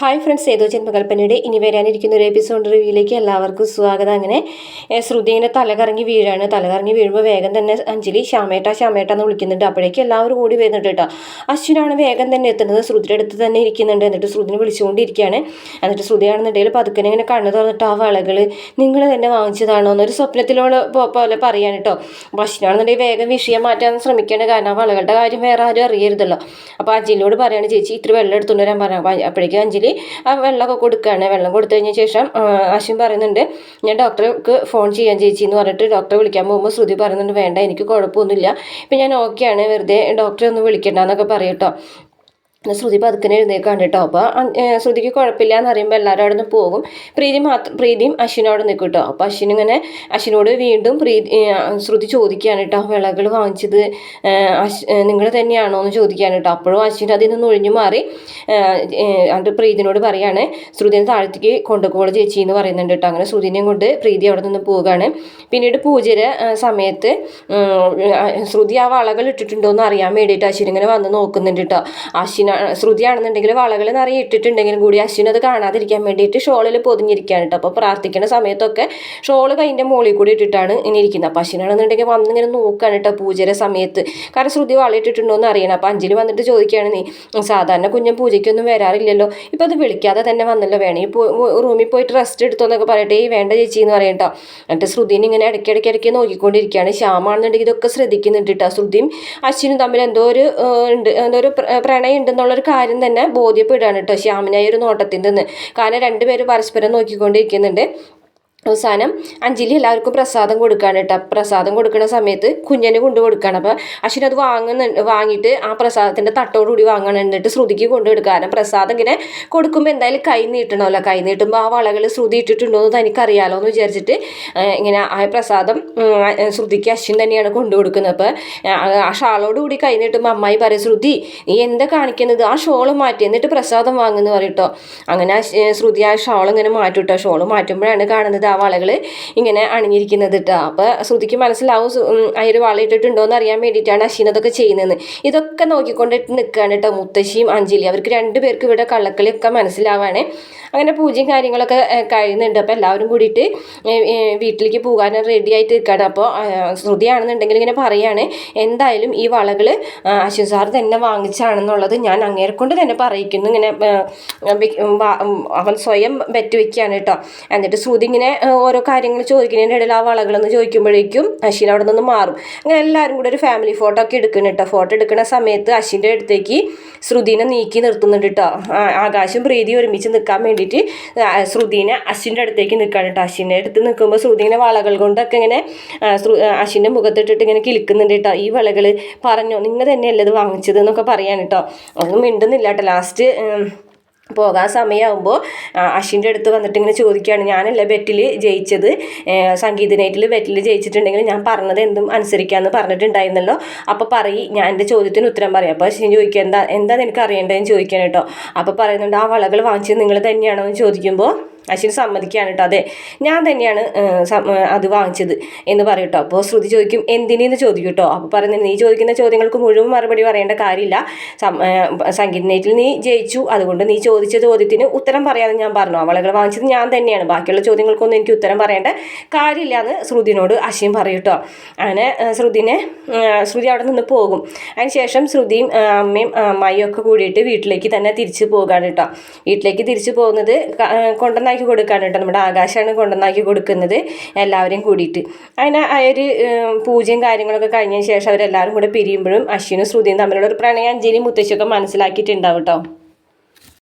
Hi friends ഏതോ ജന്മകൽപ്പനയുടെ ഇനി വരാനിരിക്കുന്ന ഒരു എപ്പിസോഡ് റിവ്യൂയിലേക്ക് എല്ലാവർക്കും സ്വാഗതം. അങ്ങനെ ശ്രുതി തലകറങ്ങി വീഴാണ്. തലകറങ്ങി വീഴുമ്പോൾ വേഗം തന്നെ അഞ്ജലി ശ്യാമേട്ട ശ്യാമേട്ട എന്ന് വിളിക്കുന്നുണ്ട്. അപ്പോഴേക്കും എല്ലാവരും കൂടി വരുന്നുണ്ട് കേട്ടോ. അശ്വിനാണ് വേഗം തന്നെ എത്തുന്നത്. ശ്രുതിയുടെ അടുത്ത് തന്നെ ഇരിക്കുന്നുണ്ട്. എന്നിട്ട് ശ്രുതിനെ വിളിച്ചുകൊണ്ടിരിക്കുകയാണ്. എന്നിട്ട് ശ്രുതിയാണെന്നുണ്ടെങ്കിൽ പതുക്കനെ ഇങ്ങനെ കണ്ണു തുറന്നിട്ട് ആ വളകൾ നിങ്ങൾ തന്നെ വാങ്ങിച്ചതാണോ? എന്നൊരു സ്വപ്നത്തിലോട് പോലെ പറയാൻ കേട്ടോ. അപ്പോൾ അശ്വിനാണെന്നുണ്ടെങ്കിൽ വേഗം വിഷയം മാറ്റാൻ ശ്രമിക്കുകയാണ്. കാരണം ആ വളകളുടെ കാര്യം വേറെ ആരും അറിയരുതല്ലോ. അപ്പോൾ അഞ്ജലിയോട് പറയുകയാണ് ചേച്ചി ഇത്ര വെള്ളം എടുത്തുകൊണ്ട് വരാൻ പറഞ്ഞു. അപ്പോഴേക്കും അഞ്ജലി ആ വെള്ളമൊക്കെ കൊടുക്കുകയാണ് വെള്ളം കൊടുത്തു കഴിഞ്ഞ ശേഷം അശ്വിൻ പറയുന്നുണ്ട് ഞാൻ ഡോക്ടർക്ക് ഫോൺ ചെയ്യാൻ ചേച്ചി എന്ന് പറഞ്ഞിട്ട് ഡോക്ടറെ വിളിക്കാൻ പോകുമ്പോൾ ശ്രുതി പറയുന്നുണ്ട് വേണ്ട എനിക്ക് കുഴപ്പമൊന്നുമില്ല. ഇപ്പം ഞാൻ ഓക്കെയാണ് വെറുതെ ഡോക്ടറെ ഒന്ന് വിളിക്കണ്ടെന്നൊക്കെ പറയും കേട്ടോ. ശ്രുതി പതുക്കനെ എഴുന്നേക്കാണ് കേട്ടോ. അപ്പോൾ ശ്രുതിക്ക് കുഴപ്പമില്ല എന്ന് അറിയുമ്പോൾ എല്ലാവരും അവിടെ നിന്ന് പോകും. പ്രീതി മാത്രം പ്രീതിയും അശ്വിനോട് നിൽക്കും കേട്ടോ. അപ്പോൾ അശ്വിൻ ഇങ്ങനെ അശ്വിനോട് വീണ്ടും പ്രീതി ശ്രുതി ചോദിക്കുകയാണ് കേട്ടോ. വിളകൾ വാങ്ങിച്ചത് നിങ്ങൾ തന്നെയാണോ എന്ന് ചോദിക്കുകയാണ് കേട്ടോ. അപ്പോഴും അശ്വിൻ അതിൽ നിന്ന് ഒഴിഞ്ഞു മാറി അത് പ്രീതിനോട് പറയാണ് ശ്രുതിനെ താഴത്തേക്ക് കൊണ്ടുപോകോളൂ ചേച്ചി എന്ന് പറയുന്നുണ്ട് കേട്ടോ. അങ്ങനെ ശ്രുതിനെയും കൊണ്ട് പ്രീതി അവിടെ നിന്ന് പോവുകയാണ്. പിന്നീട് പൂജയുടെ സമയത്ത് ശ്രുതി ആ വളകൾ ഇട്ടിട്ടുണ്ടോ എന്ന് അറിയാൻ വേണ്ടിയിട്ട് അശ്വിൻ ഇങ്ങനെ വന്ന് നോക്കുന്നുണ്ട് കേട്ടോ. അശ്വിന ശ്രുതിയാണെന്നുണ്ടെങ്കിൽ വളകൾ നിറയെ ഇട്ടിട്ടുണ്ടെങ്കിലും കൂടി അശ്വിൻ അത് കാണാതിരിക്കാൻ വേണ്ടിയിട്ട് ഷോളിൽ പൊതിഞ്ഞിരിക്കുകയാണ് കേട്ടോ. അപ്പോൾ പ്രാർത്ഥിക്കുന്ന സമയത്തൊക്കെ ഷോൾ കൈന്റെ മുകളിൽ കൂടി ഇട്ടിട്ടാണ് ഇങ്ങനെ ഇരിക്കുന്നത്. അപ്പോൾ അശ്വിനാണെന്നുണ്ടെങ്കിൽ വന്നിങ്ങനെ നോക്കുകയാണ് കേട്ടോ പൂജയുടെ സമയത്ത്. കാരണം ശ്രുതി വള ഇട്ടിട്ടുണ്ടോ എന്ന് അറിയണം. അപ്പോൾ അഞ്ജലി വന്നിട്ട് ചോദിക്കുകയാണ് നീ സാധാരണ കുഞ്ഞൻ പൂജയ്ക്കൊന്നും വരാറില്ലല്ലോ. ഇപ്പം അത് വിളിക്കാതെ തന്നെ വന്നല്ലോ. പോ റൂമിൽ പോയിട്ട് റെസ്റ്റ് എടുത്തോന്നൊക്കെ പറയട്ടെ. ഈ വേണ്ട ചേച്ചി എന്ന് പറയട്ടോ എന്നിട്ട് ശ്രുതിനെ ഇങ്ങനെ ഇടയ്ക്കിടയ്ക്ക് ഇടയ്ക്ക് നോക്കിക്കൊണ്ടിരിക്കുകയാണ്. ശ്യാമാണെന്നുണ്ടെങ്കിൽ ഇതൊക്കെ ശ്രദ്ധിക്കുന്നുണ്ട് കേട്ടോ. ശ്രുതിയും അശ്വിനും തമ്മിൽ എന്തോ ഒരു ഉണ്ട് എന്തോ ഒരു പ്ര- പ്രണയം ഉണ്ടെന്നുള്ളൊരു കാര്യം തന്നെ ബോധ്യപ്പെടുകയാണ് കേട്ടോ ശ്യാമിനായ ഒരു നോട്ടത്തിൽ നിന്ന് കാരണം രണ്ടുപേരും പരസ്പരം നോക്കിക്കൊണ്ടിരിക്കുന്നുണ്ട്. അവസാനം അഞ്ജലി എല്ലാവർക്കും പ്രസാദം കൊടുക്കുകയാണ് കേട്ടോ. പ്രസാദം കൊടുക്കുന്ന സമയത്ത് കുഞ്ഞിന് കൊണ്ടു കൊടുക്കുകയാണ് അപ്പോൾ അശ്വിൻ അത് വാങ്ങുന്ന വാങ്ങിയിട്ട് ആ പ്രസാദത്തിന്റെ തട്ടോടുകൂടി വാങ്ങണം എന്നിട്ട് ശ്രുതിക്ക് കൊണ്ടു കൊടുക്കുക കാരണം പ്രസാദം ഇങ്ങനെ കൊടുക്കുമ്പോൾ എന്തായാലും കൈ നീട്ടണമല്ലോ. കൈ നീട്ടുമ്പോൾ ആ വളകൾ ശ്രുതി ഇട്ടിട്ടുണ്ടോ എന്ന് തനിക്കറിയാലോ എന്ന് വിചാരിച്ചിട്ട് ഇങ്ങനെ ആ പ്രസാദം ശ്രുതിക്ക് അശ്വിൻ തന്നെയാണ് കൊണ്ടു കൊടുക്കുന്നത്. അപ്പോൾ ആ ഷാളോട് കൂടി കൈ നീട്ടുമ്പോൾ അമ്മായി പറയും ശ്രുതി നീ എന്താ കാണിക്കുന്നത്? ആ ഷോൾ മാറ്റി എന്നിട്ട് പ്രസാദം വാങ്ങുന്നു പറയട്ടോ അങ്ങനെ ശ്രുതി ആ ഷോൾ ഇങ്ങനെ മാറ്റും കേട്ടോ മാറ്റുമ്പോഴാണ് കാണുന്നത് വളകൾ ഇങ്ങനെ അണിഞ്ഞിരിക്കുന്നത് കേട്ടോ അപ്പോൾ ശ്രുതിക്ക് മനസ്സിലാവും അതിൽ വള എന്ന് അറിയാൻ വേണ്ടിയിട്ടാണ് അശ്വിൻ അതൊക്കെ ചെയ്യുന്നത് ഇതൊക്കെ നോക്കിക്കൊണ്ട് നിൽക്കുകയാണ് കേട്ടോ മുത്തശ്ശിയും അഞ്ജലി. അവർക്ക് രണ്ടുപേർക്ക് ഇവിടെ കള്ളക്കളിയൊക്കെ മനസ്സിലാവാണ്. അങ്ങനെ പൂജയും കാര്യങ്ങളൊക്കെ കഴിയുന്നുണ്ട്. അപ്പോൾ എല്ലാവരും കൂടിയിട്ട് വീട്ടിലേക്ക് പോകാൻ റെഡി ആയിട്ട് നിൽക്കുകയാണ് അപ്പോൾ ശ്രുതിയാണെന്നുണ്ടെങ്കിൽ ഇങ്ങനെ പറയാണ്. എന്തായാലും ഈ വളകൾ അശ്വിൻ സാർ തന്നെ വാങ്ങിച്ചാണെന്നുള്ളത് ഞാൻ അങ്ങേരെ കൊണ്ട് തന്നെ പറയിക്കുന്നു. ഇങ്ങനെ അവൻ സ്വയം ബെറ്റ് വെക്കുകയാണ് കേട്ടോ എന്നിട്ട് ശ്രുതി ഇങ്ങനെ ഓരോ കാര്യങ്ങൾ ചോദിക്കുന്നതിന്റെ ഇടയിൽ ആ വളകളെന്ന് ചോദിക്കുമ്പോഴേക്കും അശ്വിൻ അവിടെ നിന്ന് മാറും. അങ്ങനെ എല്ലാവരും കൂടെ ഒരു ഫാമിലി ഫോട്ടോ ഒക്കെ എടുക്കണം കേട്ടോ ഫോട്ടോ എടുക്കുന്ന സമയത്ത് അശ്വിന്റെ അടുത്തേക്ക് ശ്രുതിനെ നീക്കി നിർത്തുന്നുണ്ട് കേട്ടോ ആകാശം പ്രീതി ഒരുമിച്ച് നിൽക്കാൻ വേണ്ടിയിട്ട് ശ്രുതിനെ അശ്വിന്റെ അടുത്തേക്ക് നിൽക്കുകയാണ് കേട്ടോ അശ്വിന്റെ അടുത്ത് നിൽക്കുമ്പോൾ ശ്രുതിനെ വളകൾ കൊണ്ടൊക്കെ ഇങ്ങനെ അശ്വിന്റെ മുഖത്തിട്ടിട്ട് ഇങ്ങനെ കിളിക്കുന്നുണ്ട് കേട്ടോ ഈ വളകൾ പറഞ്ഞോ നിങ്ങൾ തന്നെയല്ലേ ഇത് വാങ്ങിച്ചത് എന്നൊക്കെ പറയാൻ കേട്ടോ ഒന്നും മിണ്ടുന്നില്ല കേട്ടോ ലാസ്റ്റ് പോകാൻ സമയമാകുമ്പോൾ അശ്വിന്റെ അടുത്ത് വന്നിട്ട് ഇങ്ങനെ ചോദിക്കുകയാണ് ഞാനല്ല ബെറ്റിൽ ജയിച്ചത്? സംഗീത നൈറ്റിൽ ബെറ്റിൽ ജയിച്ചിട്ടുണ്ടെങ്കിൽ ഞാൻ പറഞ്ഞത് എന്തും അനുസരിക്കാമെന്ന് പറഞ്ഞിട്ടുണ്ടായിരുന്നല്ലോ. അപ്പോൾ പറയും ഞാൻ എന്റെ ചോദ്യത്തിന് ഉത്തരം പറയും. അപ്പോൾ അശ്വിൻ ചോദിക്കുക എന്താ എന്താ നിനക്ക് അറിയേണ്ടതെന്ന് ചോദിക്കാൻ കേട്ടോ. അപ്പോൾ പറയുന്നുണ്ട് ആ വളകൾ വാങ്ങിച്ചത് നിങ്ങൾ തന്നെയാണോ? എന്ന് ചോദിക്കുമ്പോൾ അശ്വിൻ സമ്മതിക്കുകയാണ് കേട്ടോ അതെ ഞാൻ തന്നെയാണ് അത് വാങ്ങിച്ചത് എന്ന് പറയും കേട്ടോ അപ്പോൾ ശ്രുതി ചോദിക്കും എന്തിനെന്ന്? ചോദിക്കും കേട്ടോ അപ്പോൾ പറയുന്നത് നീ ചോദിക്കുന്ന ചോദ്യങ്ങൾക്ക് മുഴുവൻ മറുപടി പറയേണ്ട കാര്യമില്ല. സംഗീത നൈറ്റിൽ നീ ജയിച്ചു. അതുകൊണ്ട് നീ ചോദിച്ച ചോദ്യത്തിന് ഉത്തരം പറയാതെ ഞാൻ പറഞ്ഞു. അവളകൾ വാങ്ങിച്ചത് ഞാൻ തന്നെയാണ്. ബാക്കിയുള്ള ചോദ്യങ്ങൾക്കൊന്നും എനിക്ക് ഉത്തരം പറയേണ്ട കാര്യമില്ല എന്ന് ശ്രുതിനോട് അശ്വിൻ പറയും കേട്ടോ അങ്ങനെ ശ്രുതിനെ ശ്രുതി അവിടെ നിന്ന് പോകും. അതിന് ശേഷം ശ്രുതിയും അമ്മയും അമ്മായിയും ഒക്കെ കൂടിയിട്ട് വീട്ടിലേക്ക് തന്നെ തിരിച്ചു പോകാണ് കേട്ടോ വീട്ടിലേക്ക് തിരിച്ചു പോകുന്നത് ക- ഏഹ്, കൊണ്ടുവന്നാക്കി കൊടുക്കാണ് കേട്ടോ നമ്മുടെ ആകാശമാണ് കൊണ്ടുവന്നാക്കി കൊടുക്കുന്നത് എല്ലാവരെയും കൂടിയിട്ട്. അങ്ങനെ ആ ഒരു പൂജയും കാര്യങ്ങളൊക്കെ കഴിഞ്ഞതിന് ശേഷം അവരെല്ലാവരും കൂടെ പിരിയുമ്പോഴും അശ്വിനും ശ്രുതിയും തമ്മിലുള്ള ഒരു പ്രണയം അഞ്ജലി മുത്തശ്ശിയൊക്കെ മനസ്സിലാക്കിയിട്ടുണ്ടാവും കേട്ടോ.